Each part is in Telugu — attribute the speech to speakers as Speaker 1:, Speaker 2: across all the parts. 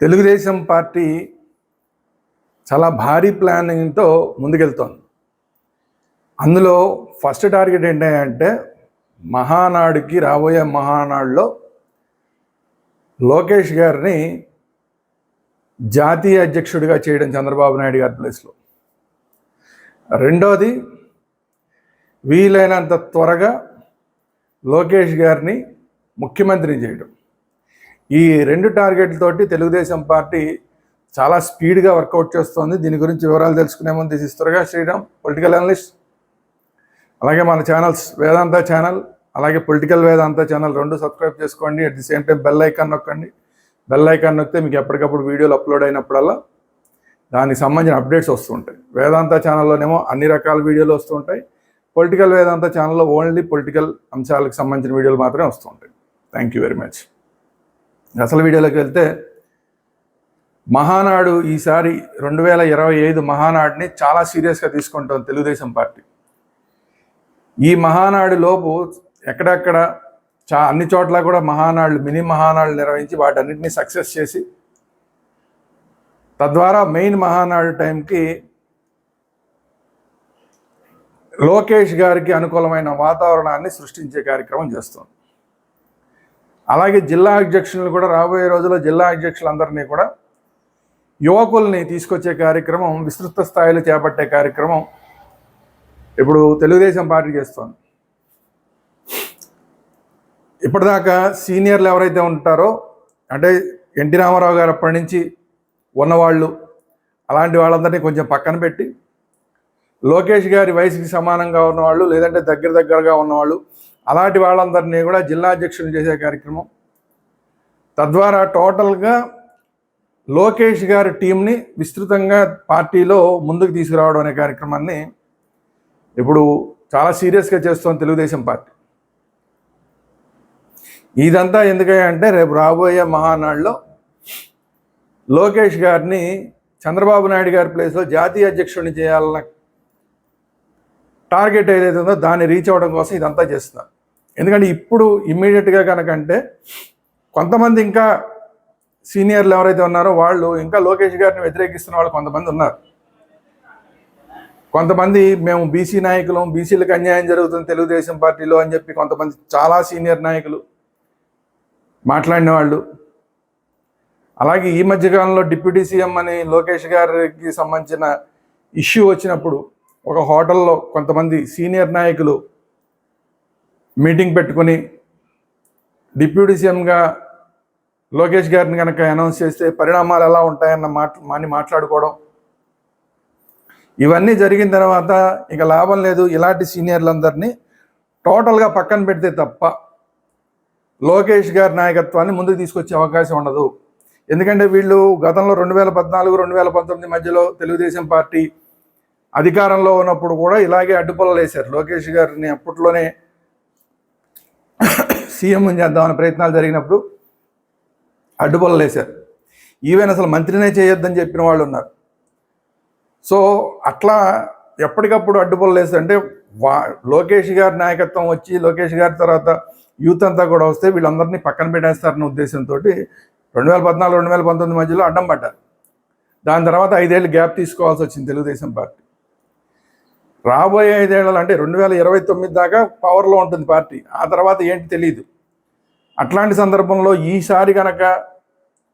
Speaker 1: తెలుగుదేశం పార్టీ చాలా భారీ ప్లానింగ్తో ముందుకెళ్తోంది. అందులో ఫస్ట్ టార్గెట్ ఏంటంటే మహానాడుకి రాబోయే మహానాడులో లోకేష్ గారిని జాతీయ అధ్యక్షుడిగా చేయడం చంద్రబాబు నాయుడు గారి ప్లేస్లో. రెండోది వీలైనంత త్వరగా లోకేష్ గారిని ముఖ్యమంత్రిని చేయడం. ఈ రెండు టార్గెట్లతోటి తెలుగుదేశం పార్టీ చాలా స్పీడ్గా వర్కౌట్ చేస్తోంది. దీని గురించి వివరాలు తెలుసుకునే ముందు దిస్ త్వరగా శ్రీరామ్ పొలిటికల్ అనలిస్ట్ అలాగే మన ఛానల్స్ వేదాంత ఛానల్ అలాగే పొలిటికల్ వేదాంత ఛానల్ రెండు సబ్స్క్రైబ్ చేసుకోండి. At the same time bell icon నొక్కండి. బెల్ ఐకాన్ నొక్కితే మీకు ఎప్పటికప్పుడు వీడియోలు అప్లోడ్ అయినప్పుడల్లా దానికి సంబంధించిన అప్డేట్స్ వస్తుంటాయి వేదాంత ఛానల్లోనేమో అన్ని రకాల వీడియోలు వస్తుంటాయి పొలిటికల్ వేదాంత ఛానల్లో ఓన్లీ పొలిటికల్ అంశాలకు సంబంధించిన వీడియోలు మాత్రమే వస్తుంటాయి థ్యాంక్ యూ వెరీ మచ్ అసలు వీడియోలోకి వెళ్తే మహానాడు ఈసారి రెండు వేల ఇరవై ఐదు మహానాడుని చాలా సీరియస్గా తీసుకుంటాం తెలుగుదేశం పార్టీ. ఈ మహానాడు లోపు ఎక్కడెక్కడ చా అన్ని చోట్ల కూడా మహానాడులు మినీ మహానాడులు నిర్వహించి వాటన్నిటిని సక్సెస్ చేసి తద్వారా మెయిన్ మహానాడు టైంకి లోకేష్ గారికి అనుకూలమైన వాతావరణాన్ని సృష్టించే కార్యక్రమం చేస్తుంది అలాగే జిల్లా అధ్యక్షులను కూడా రాబోయే రోజుల్లో జిల్లా అధ్యక్షులందరినీ కూడా యువకుల్ని తీసుకొచ్చే కార్యక్రమం విస్తృత స్థాయిలో చేపట్టే కార్యక్రమం ఇప్పుడు తెలుగుదేశం పార్టీ చేస్తోంది. ఇప్పటిదాకా సీనియర్లు ఎవరైతే ఉంటారో అంటే ఎన్టీ రామారావు గారు అప్పటి నుంచి ఉన్నవాళ్ళు అలాంటి వాళ్ళందరినీ కొంచెం పక్కన పెట్టి లోకేష్ గారి వయసుకి సమానంగా ఉన్నవాళ్ళు లేదంటే దగ్గర దగ్గరగా ఉన్నవాళ్ళు అలాంటి వాళ్ళందరినీ కూడా జిల్లా అధ్యక్షులు చేసే కార్యక్రమం. తద్వారా టోటల్గా లోకేష్ గారి టీంని విస్తృతంగా పార్టీలో ముందుకు తీసుకురావడం అనే కార్యక్రమాన్ని ఇప్పుడు చాలా సీరియస్గా చేస్తోంది తెలుగుదేశం పార్టీ. ఇదంతా ఎందుకంటే రేపు రాబోయే మహానాడులో లోకేష్ గారిని చంద్రబాబు నాయుడు గారి ప్లేస్లో జాతీయ అధ్యక్షుడిని చేయాలన్న టార్గెట్ ఏదైతే ఉందో దాన్ని రీచ్ అవ్వడం కోసం ఇదంతా చేస్తున్నారు. ఎందుకంటే ఇప్పుడు ఇమ్మీడియట్గా కనుకంటే కొంతమంది ఇంకా సీనియర్లు ఎవరైతే ఉన్నారో వాళ్ళు ఇంకా లోకేష్ గారిని వ్యతిరేకిస్తున్న వాళ్ళు కొంతమంది ఉన్నారు. కొంతమంది మేము బీసీ నాయకులం బీసీలకు అన్యాయం జరుగుతుంది తెలుగుదేశం పార్టీలో అని చెప్పి కొంతమంది చాలా సీనియర్ నాయకులు మాట్లాడిన వాళ్ళు. అలాగే ఈ మధ్యకాలంలో డిప్యూటీ సీఎం అని లోకేష్ గారికి సంబంధించిన ఇష్యూ వచ్చినప్పుడు ఒక హోటల్లో కొంతమంది సీనియర్ నాయకులు మీటింగ్ పెట్టుకొని డిప్యూటీ సీఎంగా లోకేష్ గారిని కనుక అనౌన్స్ చేస్తే పరిణామాలు ఎలా ఉంటాయన్న మాట అని మాట్లాడుకోవడం. ఇవన్నీ జరిగిన తర్వాత ఇక లాభం లేదు. ఇలాంటి సీనియర్లందరినీ టోటల్గా పక్కన పెడితే తప్ప లోకేష్ గారి నాయకత్వాన్ని ముందుకు తీసుకొచ్చే అవకాశం ఉండదు. ఎందుకంటే వీళ్ళు గతంలో రెండు వేల పద్నాలుగు రెండు వేల పంతొమ్మిది మధ్యలో తెలుగుదేశం పార్టీ అధికారంలో ఉన్నప్పుడు కూడా ఇలాగే అడ్డుపొలలు వేశారు లోకేష్ గారిని అప్పట్లోనే సీఎం చేద్దామని ప్రయత్నాలు జరిగినప్పుడు అడ్డుపల్లలు వేశారు. ఈవెన్ అసలు మంత్రినే చేయొద్దని చెప్పిన వాళ్ళు ఉన్నారు. సో అట్లా ఎప్పటికప్పుడు అడ్డుపల్లలు వేస్తారు అంటే వా లోకేష్ గారి నాయకత్వం వచ్చి లోకేష్ గారి తర్వాత యూత్ అంతా కూడా వస్తే వీళ్ళందరినీ పక్కన పెట్టేస్తారన్న ఉద్దేశంతో రెండు వేల పద్నాలుగు రెండు వేల పంతొమ్మిది మధ్యలో అడ్డం పడ్డారు. దాని తర్వాత ఐదేళ్ళు గ్యాప్ తీసుకోవాల్సి వచ్చింది తెలుగుదేశం పార్టీ. రాబోయే ఐదేళ్ళు అంటే రెండు వేల ఇరవై తొమ్మిది దాకా పవర్లో ఉంటుంది పార్టీ. ఆ తర్వాత ఏంటి తెలియదు అట్లాంటి సందర్భంలో ఈసారి కనుక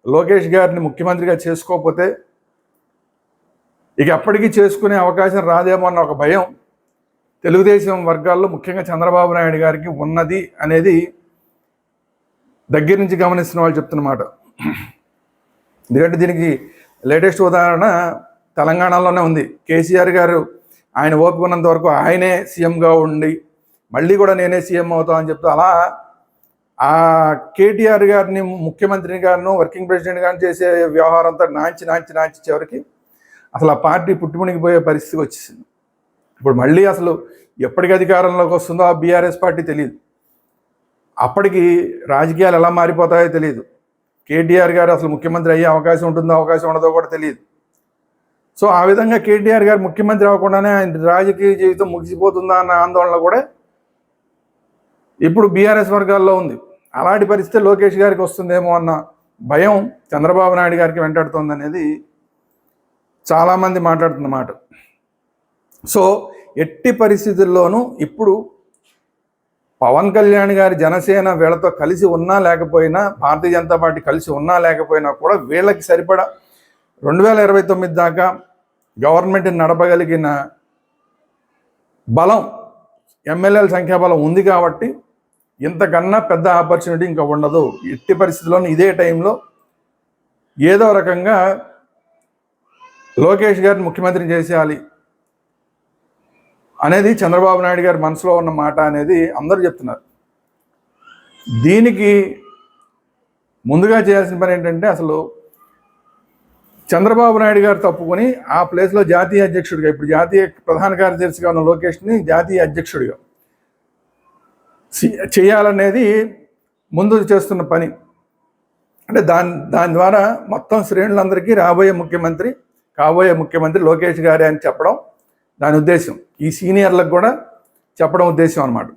Speaker 1: లోకేష్ గారిని ముఖ్యమంత్రిగా చేసుకోకపోతే ఇక ఎప్పటికీ చేసుకునే అవకాశం రాదేమో అన్న ఒక భయం తెలుగుదేశం వర్గాల్లో ముఖ్యంగా చంద్రబాబు నాయుడు గారికి ఉన్నది అనేది దగ్గర నుంచి గమనిస్తున్న వాళ్ళు చెప్తున్నమాట. ఎందుకంటే దీనికి లేటెస్ట్ ఉదాహరణ తెలంగాణలోనే ఉంది. కేసీఆర్ గారు ఆయన ఓపిక ఉన్నంత వరకు ఆయనే సీఎంగా ఉండి మళ్ళీ కూడా నేనే సీఎం అవుతా అని చెప్తూ అలా ఆ కేటీఆర్ గారిని ముఖ్యమంత్రిని గారిను వర్కింగ్ ప్రెసిడెంట్ గారిని చేసే వ్యవహారం అంతా నాంచి నాంచి నాంచి చివరికి అసలు ఆ పార్టీ పుట్టుమునిగిపోయే పరిస్థితి వచ్చేసింది. ఇప్పుడు మళ్ళీ అసలు ఎప్పటికి అధికారంలోకి వస్తుందో ఆ బీఆర్ఎస్ పార్టీ తెలియదు అప్పటికి రాజకీయాలు ఎలా మారిపోతాయో తెలియదు కేటీఆర్ గారు అసలు ముఖ్యమంత్రి అయ్యే అవకాశం ఉంటుందో అవకాశం ఉండదో కూడా తెలియదు సో ఆ విధంగా కేటీఆర్ గారు ముఖ్యమంత్రి అవ్వకుండానే ఆయన రాజకీయ జీవితం ముగిసిపోతుందా అన్న ఆందోళన కూడా ఇప్పుడు బీఆర్ఎస్ వర్గాల్లో ఉంది. అలాంటి పరిస్థితి లోకేష్ గారికి వస్తుందేమో అన్న భయం చంద్రబాబు నాయుడు గారికి వెంటాడుతోంది అనేది చాలామంది మాట్లాడుతున్న మాట. సో ఎట్టి పరిస్థితుల్లోనూ ఇప్పుడు పవన్ కళ్యాణ్ గారి జనసేన వీళ్ళతో కలిసి ఉన్నా లేకపోయినా భారతీయ జనతా పార్టీ కలిసి ఉన్నా లేకపోయినా కూడా వీళ్ళకి సరిపడా రెండు వేల ఇరవై తొమ్మిది దాకా గవర్నమెంట్ని నడపగలిగిన బలం ఎమ్మెల్యేల సంఖ్యాబలం ఉంది కాబట్టి ఇంతకన్నా పెద్ద ఆపర్చునిటీ ఇంకా ఉండదు. ఎట్టి పరిస్థితుల్లోనూ ఇదే టైంలో ఏదో రకంగా లోకేష్ గారిని ముఖ్యమంత్రి చేసేయాలి అనేది చంద్రబాబు నాయుడు గారి మనసులో ఉన్న మాట అనేది అందరూ చెప్తున్నారు. దీనికి ముందుగా చేయాల్సిన పని ఏంటంటే అసలు చంద్రబాబు నాయుడు గారు తప్పుకొని ఆ ప్లేస్లో జాతీయ అధ్యక్షుడిగా ఇప్పుడు జాతీయ ప్రధాన కార్యదర్శిగా ఉన్న లోకేష్ని జాతీయ అధ్యక్షుడిగా చేయాలనేది ముందు చేస్తున్న పని. అంటే దాని దాని ద్వారా మొత్తం శ్రేణులందరికీ రాబోయే ముఖ్యమంత్రి కాబోయే ముఖ్యమంత్రి లోకేష్ గారే అని చెప్పడం దాని ఉద్దేశం. ఈ సీనియర్లకు కూడా చెప్పడం ఉద్దేశం అనమాట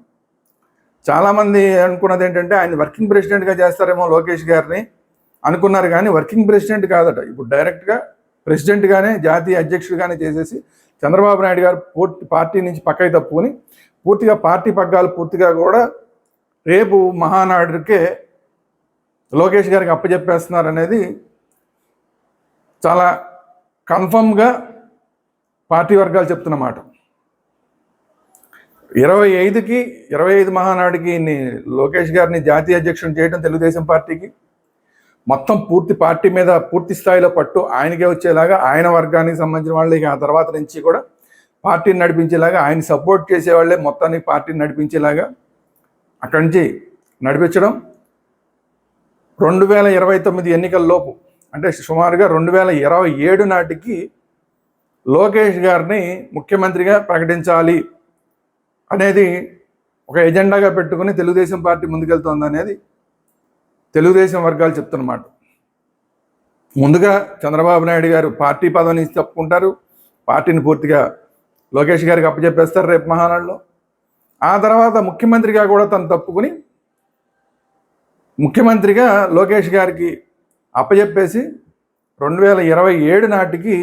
Speaker 1: చాలామంది అనుకున్నది ఏంటంటే ఆయన వర్కింగ్ ప్రెసిడెంట్గా చేస్తారేమో లోకేష్ గారిని. అనుకున్నారు కానీ వర్కింగ్ ప్రెసిడెంట్ కాదట. ఇప్పుడు డైరెక్ట్గా ప్రెసిడెంట్గానే జాతీయ అధ్యక్షుడిగానే చేసేసి చంద్రబాబు నాయుడు గారు పూర్తి పార్టీ నుంచి పక్కకి తప్పుకొని పూర్తిగా పార్టీ పగ్గాలు పూర్తిగా కూడా రేపు మహానాడుకే లోకేష్ గారికి అప్పచెప్పేస్తున్నారు అనేది చాలా కన్ఫర్మ్గా పార్టీ వర్గాలు చెప్తున్నమాట ఇరవై ఐదుకి ఇరవై ఐదు మహానాడుకి లోకేష్ గారిని జాతీయ అధ్యక్షుని చేయడం తెలుగుదేశం పార్టీకి మొత్తం పూర్తి పార్టీ మీద పూర్తి స్థాయిలో పట్టు ఆయనకే వచ్చేలాగా ఆయన వర్గానికి సంబంధించిన వాళ్ళకి ఆ తర్వాత నుంచి కూడా పార్టీని నడిపించేలాగా ఆయన సపోర్ట్ చేసేవాళ్ళే మొత్తానికి పార్టీని నడిపించేలాగా అక్కడి నుంచి నడిపించడం రెండు వేల ఇరవై తొమ్మిది ఎన్నికల్లోపు అంటే సుమారుగా రెండు వేల ఇరవై ఏడు నాటికి లోకేష్ గారిని ముఖ్యమంత్రిగా ప్రకటించాలి అనేది ఒక ఎజెండాగా పెట్టుకుని తెలుగుదేశం పార్టీ ముందుకెళ్తోంది అనేది తెలుగుదేశం వర్గాలు చెప్తున్నమాట. ముందుగా చంద్రబాబు నాయుడు గారు పార్టీ పదవిని తప్పుకుంటారు. పార్టీని పూర్తిగా లోకేష్ గారికి అప్పచెప్పేస్తారు రేపు మహానాడులో. ఆ తర్వాత ముఖ్యమంత్రిగా కూడా తను తప్పుకుని ముఖ్యమంత్రిగా లోకేష్ గారికి అప్పచెప్పేసి రెండు వేల ఇరవై ఏడు నాటికి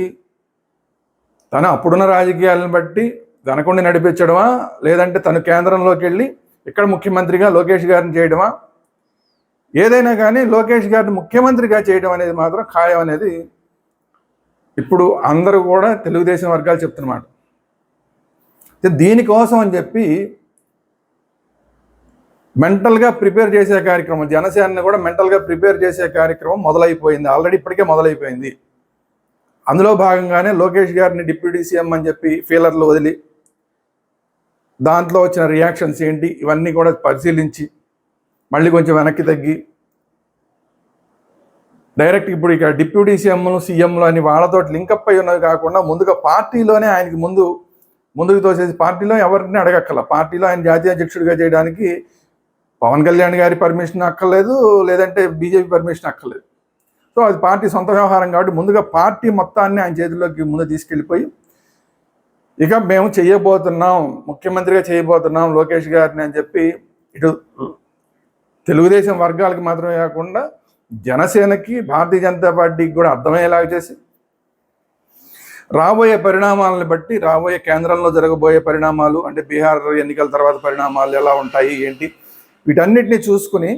Speaker 1: తను అప్పుడున్న రాజకీయాలను బట్టి దనకొండి నడిపించడమా లేదంటే తను కేంద్రంలోకి వెళ్ళి ఇక్కడ ముఖ్యమంత్రిగా లోకేష్ గారిని చేయడమా ఏదైనా కానీ లోకేష్ గారిని ముఖ్యమంత్రిగా చేయడం అనేది మాత్రం ఖాయం అనేది ఇప్పుడు అందరూ కూడా తెలుగుదేశం వర్గాలు చెప్తున్నమాట. దీనికోసం అని చెప్పి మెంటల్గా ప్రిపేర్ చేసే కార్యక్రమం జనసేనని కూడా మెంటల్గా ప్రిపేర్ చేసే కార్యక్రమం మొదలైపోయింది. ఆల్రెడీ ఇప్పటికే మొదలైపోయింది. అందులో భాగంగానే లోకేష్ గారిని డిప్యూటీ సీఎం అని చెప్పి ఫీలర్లు వదిలి దాంట్లో వచ్చిన రియాక్షన్స్ ఏంటి ఇవన్నీ కూడా పరిశీలించి మళ్ళీ కొంచెం వెనక్కి తగ్గి. డైరెక్ట్ ఇప్పుడు ఇక డిప్యూటీ సీఎంలు సీఎంలు అని వాళ్ళతో లింకప్ అయి ఉన్నది కాకుండా ముందుగా పార్టీలోనే ఆయనకి ముందు ముందుకు తోసేసి పార్టీలో ఎవరిని అడగక్కల. పార్టీలో ఆయన జాతీయ అధ్యక్షుడిగా చేయడానికి పవన్ కళ్యాణ్ గారి పర్మిషన్ అక్కర్లేదు లేదంటే బీజేపీ పర్మిషన్ అక్కర్లేదు. సో అది పార్టీ సొంత వ్యవహారం కాబట్టి ముందుగా పార్టీ మొత్తాన్ని ఆయన చేతిలోకి ముందు తీసుకెళ్ళిపోయి ఇక మేము చేయబోతున్నాం ముఖ్యమంత్రిగా చేయబోతున్నాం లోకేష్ గారిని అని చెప్పి ఇటు తెలుగుదేశం వర్గాలకు మాత్రమే కాకుండా జనసేనకి భారతీయ జనతా పార్టీకి కూడా అర్థమయ్యేలాగా చేసి రాబోయే పరిణామాలను బట్టి రాబోయే కేంద్రంలో జరగబోయే పరిణామాలు అంటే బీహార్ ఎన్నికల తర్వాత పరిణామాలు ఎలా ఉంటాయి ఏంటి వీటన్నిటిని చూసుకుని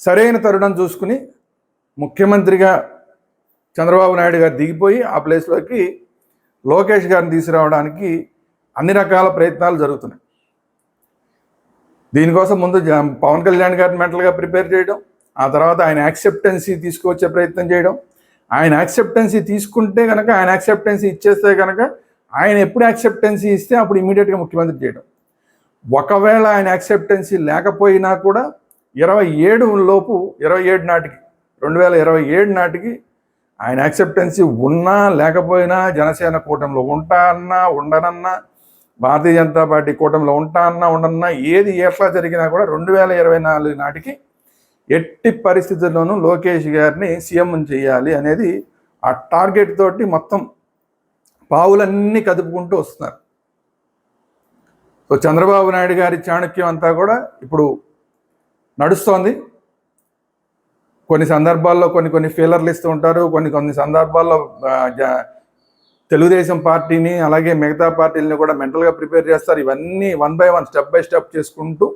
Speaker 1: సరైన తరుణం చూసుకుని ముఖ్యమంత్రిగా చంద్రబాబు నాయుడు గారు దిగిపోయి ఆ ప్లేస్లోకి లోకేష్ గారిని తీసుకురావడానికి అన్ని రకాల ప్రయత్నాలు జరుగుతున్నాయి. దీనికోసం ముందు పవన్ కళ్యాణ్ గారిని మెంటల్గా ప్రిపేర్ చేయడం ఆ తర్వాత ఆయన యాక్సెప్టెన్సీ తీసుకువచ్చే ప్రయత్నం చేయడం. ఆయన యాక్సెప్టెన్సీ తీసుకుంటే కనుక ఆయన యాక్సెప్టెన్సీ ఇచ్చేస్తే కనుక ఆయన ఎప్పుడు యాక్సెప్టెన్సీ ఇస్తే అప్పుడు ఇమీడియట్గా ముఖ్యమంత్రి చేయడం. ఒకవేళ ఆయన యాక్సెప్టెన్సీ లేకపోయినా కూడా ఇరవై ఏడు లోపు ఇరవై ఏడు నాటికి రెండు వేల ఇరవై ఏడు నాటికి ఆయన యాక్సెప్టెన్సీ ఉన్నా లేకపోయినా జనసేన కూటమిలో ఉంటా అన్నా ఉండనన్నా భారతీయ జనతా పార్టీ కూటమిలో ఉంటా అన్నా ఉండనన్నా ఏది ఎట్లా జరిగినా కూడా రెండు వేల ఇరవై నాలుగు నాటికి ఎట్టి పరిస్థితుల్లోనూ లోకేష్ గారిని సీఎం చేయాలి అనేది ఆ టార్గెట్ తోటి మొత్తం పావులన్నీ కదుపుకుంటూ వస్తున్నారు. సో చంద్రబాబు నాయుడు గారి చాణక్యం అంతా కూడా ఇప్పుడు నడుస్తోంది. కొన్ని సందర్భాల్లో కొన్ని కొన్ని ఫీలర్లు ఇస్తూ ఉంటారు కొన్ని కొన్ని సందర్భాల్లో తెలుగుదేశం పార్టీని అలాగే మిగతా పార్టీలని కూడా మెంటల్గా ప్రిపేర్ చేస్తారు. ఇవన్నీ one by one step by step చేసుకుంటూ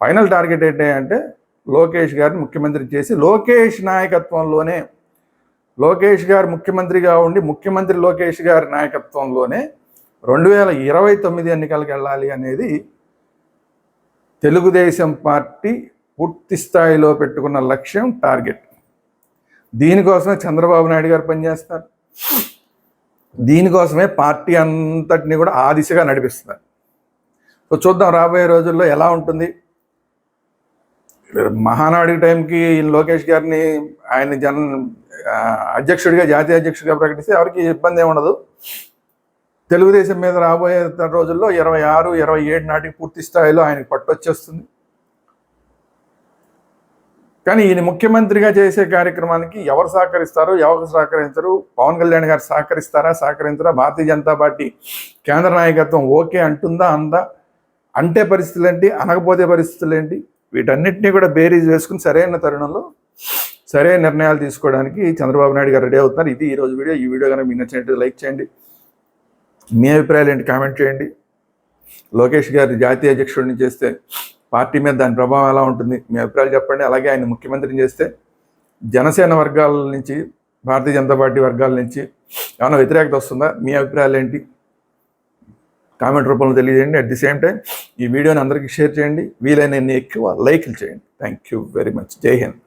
Speaker 1: ఫైనల్ టార్గెట్ ఏంటి అంటే లోకేష్ గారిని ముఖ్యమంత్రి చేసి లోకేష్ నాయకత్వంలోనే లోకేష్ గారు ముఖ్యమంత్రిగా ఉండి ముఖ్యమంత్రి లోకేష్ గారి నాయకత్వంలోనే రెండు వేల ఇరవై తొమ్మిది ఎన్నికలకు వెళ్ళాలి అనేది తెలుగుదేశం పార్టీ పూర్తి స్థాయిలో పెట్టుకున్న లక్ష్యం టార్గెట్ దీనికోసమే చంద్రబాబు నాయుడు గారు పనిచేస్తారు. దీనికోసమే పార్టీ అంతటిని కూడా ఆ దిశగా నడిపిస్తున్నారు. సో చూద్దాం రాబోయే రోజుల్లో ఎలా ఉంటుంది. మహానాడు టైంకి లోకేష్ గారిని ఆయన జన అధ్యక్షుడిగా జాతీయ అధ్యక్షుడిగా ప్రకటిస్తే ఎవరికి ఇబ్బంది ఏమి ఉండదు. తెలుగుదేశం మీద రాబోయే రోజుల్లో ఇరవై ఆరు ఇరవై ఏడు నాటికి పూర్తి స్థాయిలో ఆయనకు పట్టొచ్చేస్తుంది కానీ ఈయన ముఖ్యమంత్రిగా చేసే కార్యక్రమానికి ఎవరు సహకరిస్తారు ఎవరు సహకరించరు? పవన్ కళ్యాణ్ గారు సహకరిస్తారా సహకరించరా? భారతీయ జనతా పార్టీ కేంద్ర నాయకత్వం ఓకే అంటుందా అందా? అంటే పరిస్థితులు ఏంటి అనకపోతే పరిస్థితులు ఏంటి వీటన్నిటినీ కూడా బేరీజ్ వేసుకుని సరైన తరుణంలో సరైన నిర్ణయాలు తీసుకోవడానికి చంద్రబాబు నాయుడు గారు రెడీ అవుతున్నారు. ఇది ఈ రోజు వీడియో. ఈ వీడియో కనుక మీకు నచ్చినట్టు లైక్ చేయండి. మీ అభిప్రాయాలు ఏంటి కామెంట్ చేయండి. లోకేష్ గారి జాతీయ అధ్యక్షుడిని చేస్తే పార్టీ మీద దాని ప్రభావం ఎలా ఉంటుంది? మీ అభిప్రాయాలు చెప్పండి. అలాగే ఆయన ముఖ్యమంత్రిని చేస్తే జనసేన వర్గాల నుంచి భారతీయ జనతా పార్టీ వర్గాల నుంచి ఏమైనా వ్యతిరేకత వస్తుందా? మీ అభిప్రాయాలు ఏంటి? కామెంట్ రూపంలో తెలియజేయండి. అట్ ది సేమ్ టైం ఈ వీడియోని అందరికీ షేర్ చేయండి. వీలైన ఎక్కువ లైక్లు చేయండి. థ్యాంక్ యూ వెరీ మచ్ జై హింద్